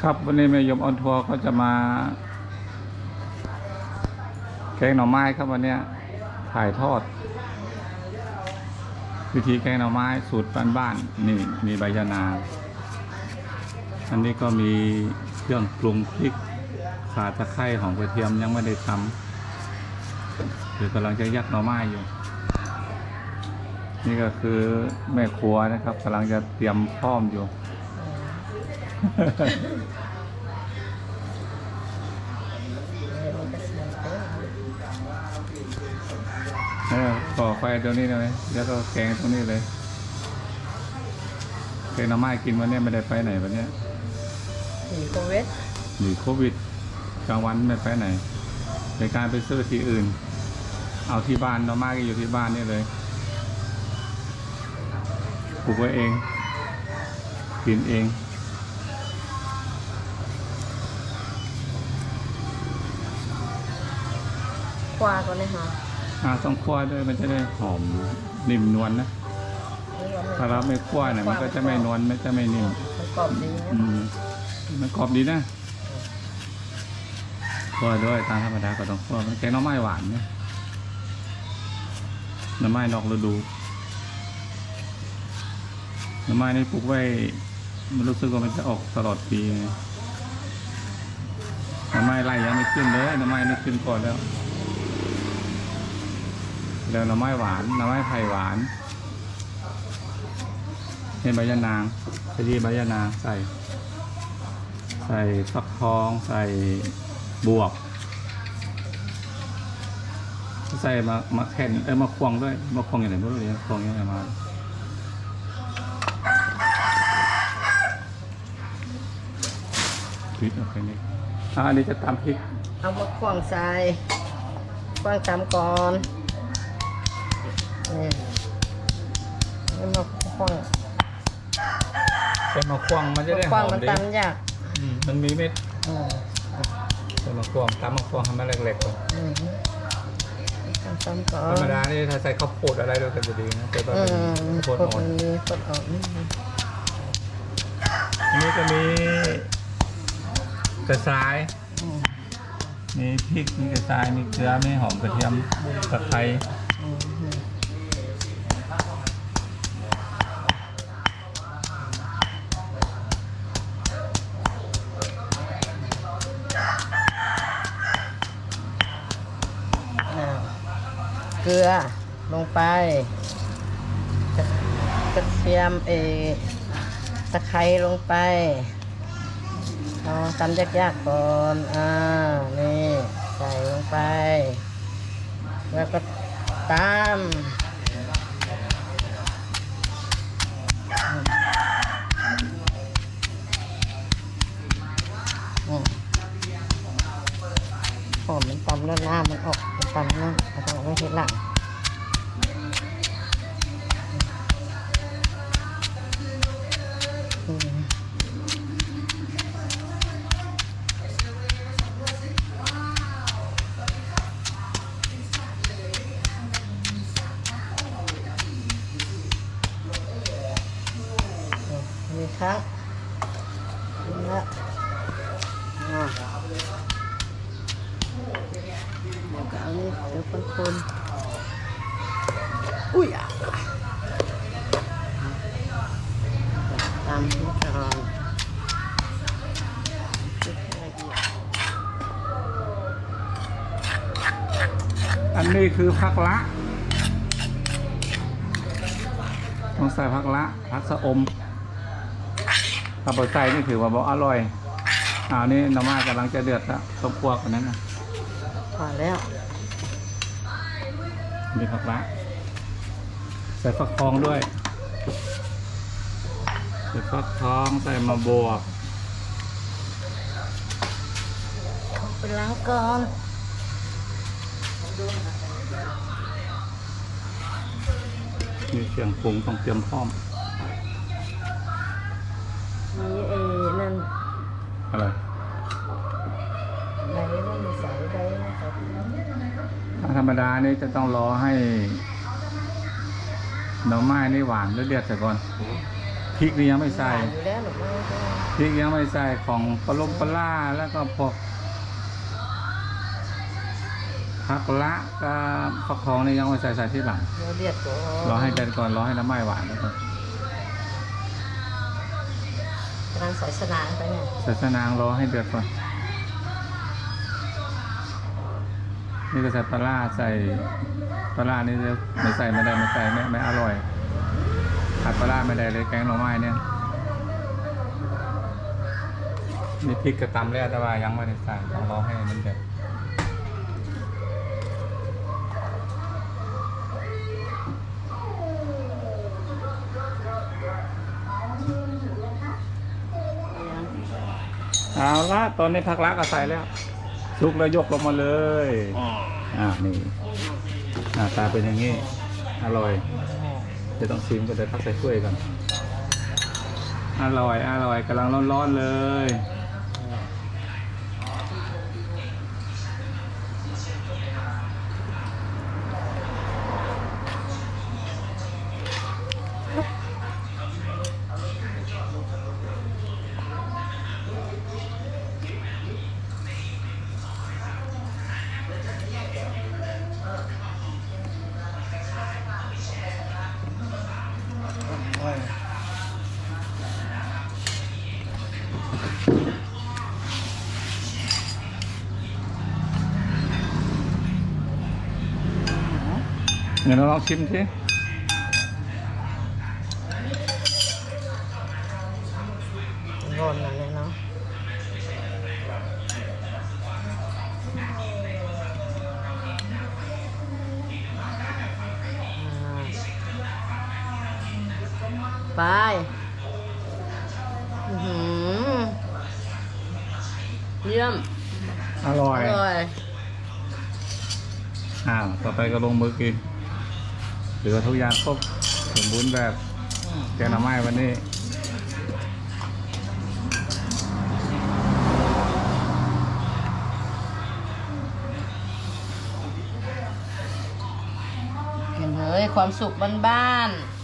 ครับวันนี้แม่ยมออนทัวร์ก็จะมาแกงหน่อไม้ครับวันนี้ถ่ายทอด วิธีแกงหน่อไม้สูตรบ้านๆนี่มีใบยะนางอันนี้ก็มีเครื่องปรุงพริกขาตะไคร้ของกระเทียมยังไม่ได้ทำหรือกำลังจะยัดหน่อไม้อยู่ นี่ก็คือแม่ครัวนะครับกำลังจะเตรียมพร้อมอยู่ เออก่อไฟตรงนี้เลยแล้วก็แกงตรงนี้เลยแกงหน้ำไม้กินวันนี้ไม่ได้ไปไหนวันเนี้ยหนีโควิดหนีโควิดกลางวันไม่ไปไหนในการไปซื้อที่อื่น เอาที่บ้านหน้ำไม้ก็อยู่ที่บ้านนี่เลยปลูกไว้เอง กินเอง ควาก่อนเลยค่ะอาต้องคั่วด้วยมันจะได้หอมนิ่มนวลนะถ้าเราไม่คั่วเนี่ยมันก็จะไม่นวลไม่จะไม่นิ่มมันกรอบดีนะอืมมันกรอบดีนะคั่วด้วยตามธรรมดาก็ต้องคั่วมันแกงหน้ำไม้หวานเนี่ยหน้ำไม้นอกฤดูหน้ำไม้นี่ปลูกไว้มันรู้สึกว่ามันจะออกตลอดปีไงหน้ำไม้ไล่ยังไม่ขึ้นเลยหน้ำไม้นี่ขึ้นก่อนแล้ว แล้วหน่อไม้หวานหน่อไม้ไผ่หวานเห็นใบยะนางขยี้ใบยะนางใส่ ใส่ฟักทองใส่บวบใส่มามาแข่นเอ้ยมาควงด้วยมาควงอย่างไรไม่รู้เลยควงอยังไงมาพริกอาไปนี่อ่าอันนี้จะตำพริกเอามาควงใส่ควงตามก่อน นี่แล้วมาควางใส่มาควงมันจะได้หควาองมมันดีตำยากอืมมันมีเม็ดอืมใส่มาควงตำมาควงทำมันเล็กๆก่อนอืมตำตำก่อธรนรมดานี่ถ้าใส่ข้าวโพดอะไรด้วยก็จะดีนะแต่ว่าอืเป็นมข้าวโพดกดอ่อน มันมีกดออกนิดนึงอันนี้ก็มีกระชาย อืมมีพริก มีกระชาย มีเกลือ มีหอมกระเทียมตะไคร้อืม เกลือลงไปกระเทียมเอตะไคร้ลงไปเอาตำยากๆก่อนอ่านี่ใส่ลงไป แล้วก็ตามหอมมันตำแล้วหน้ามันออก มันตำนั่นเอาต้องเอาไว้ทีหลังมนี่ครับนี่ละอ่า เดี๋ยวก็เอานี่เดี๋ยวคนคนอุ้ยอะตามนี้ก่อนละเอียดอันนี้คือผักละต้องใส่ผักละผักสะอมถ้าบดใส่นี่ถือว่าบ่อร่อยอ่านี่น้ำมากำลังจะเดือดแล้วต้มพวกอันนั้นนะ พอแล้วมีผักละใส่ฟักทองด้วย ใส่ฟักทองใส่มาบวบไปล้างก่อนมีเสียงปรุงต้องเตรียมพร้อมมีเอนั่นอะไร ไหนนั่นมีสายใดนะครับ ถ้าธรรม ดานี่จะต้องรอให้หน่อไม้นี่หวานแล้วเดือดเสียก่อนพริกนี่ยังไม่ใส่หวานอยู่แล้วหนูไม่ต้องพริกยังไม่ใส่ของปลาลมปลาล่าแล้วก็พวกผักละกับฟักทองนี่ยังไม่ใส่ใส่ที่หลังเราเรียกก่อนรอให้เดือดก่อนรอให้น้ำไหม้หวานแล้วก็กำลังใส่สนางไปเนี่ยใส่สนางรอให้เดือดก่อน นี่ก็ใส่ปลาใส่ปลานี่จะไม่ใส่ไม่ได้ไม่ใส่ไม่ไม่อร่อยขาดปลาไม่ได้เลยแกงหน่อไม้เนี่ยนี่พริกกระตำแล้วแต่ว่ายังไม่ได้ใส่ต้องรอให้มันเดือดเอาละตอนนี้ผักละก็ใส่แล้ว ชุกแล้วยกลงมาเลยอ่านี่หน้าตาเป็นอย่างนี้ อร่อย จะต้องชิมก็เดี๋ยวตักใส่ถ้วยกันอร่อย อร่อยกำลังร้อนๆเลย เดี๋ยวเราลองชิมสิร้อนนั่นเลยเนาะอ่าไปอื้อหือเยี่ยม อร่ออย ร่อย อ้าว ต่อไปก็ลงมือกินเหรือทุกอย่างครบสมบูรณ์แบบแกงหน่อไม้วันนี้เห็นเลยความสุขบ้านๆ